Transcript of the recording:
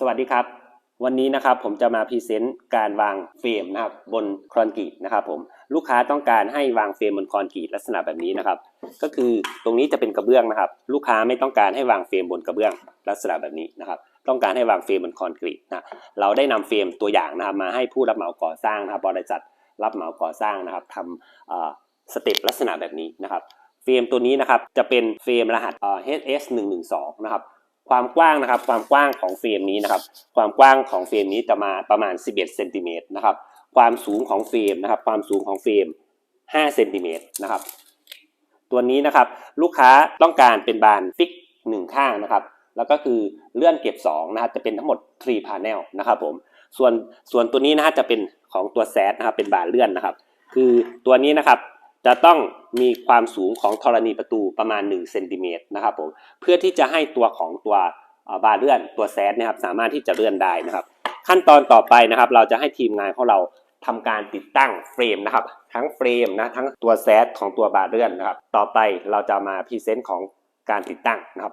สวัสดีครับ วันนี้นะครับผมจะมาพรีเซนต์การวางเฟรมนะครับบนคอนกรีตนะครับผมลูกค้าต้องการให้วางเฟรมบนคอนกรีตลักษณะแบบนี้นะครับ ก็คือตรงนี้จะเป็นกระเบื้องนะครับ ลูกค้าไม่ต้องการให้วางเฟรมบนกระเบื้องลักษณะแบบนี้นะครับ ต้องการให้วางเฟรมบนคอนกรีตนะเราได้นำเฟรมตัวอย่างนะครับมาให้ผู้รับเหมาก่อสร้างนะครับบริษัทรับเหมาก่อสร้างนะครับทำสเต็ปลักษณะแบบนี้นะครับเฟรมตัวนี้นะครับจะเป็นเฟรมรหัสเอ่อ HS 1 1 2 นะครับ ความกว้างนะครับ ความกว้างของเฟรมนี้นะครับ ความกว้างของเฟรมนี้จะมาประมาณ 11เซนติเมตรนะครับ ความสูงของเฟรมนะครับ ความสูงของเฟรม5เซนติเมตรนะครับ ตัวนี้นะครับลูกค้าต้องการเป็นบานฟิกหนึ่งข้างนะครับ แล้วก็คือเลื่อนเก็บ2นะครับ จะเป็นทั้งหมด3 panel นะครับผม ส่วนส่วนตัวนี้นะฮะจะเป็นของตัวแซดนะครับ เป็นบานเลื่อนนะครับ คือตัวนี้นะครับ จะต้องมีความสูงของธรณีประตูประมาณ1เซนติเมตรนะครับผมเพื่อที่จะให้ตัวของตัวบาเลื่อนตัวแซดนะครับสามารถที่จะเลื่อนได้นะครับ ขั้นตอนต่อไปนะครับ เราจะให้ทีมงานของเราทำการติดตั้งเฟรมนะครับ ทั้งเฟรมนะทั้งตัวแซดของตัวบาเลื่อนนะครับ ต่อไปเราจะมาพรีเซนต์ของการติดตั้งนะครับ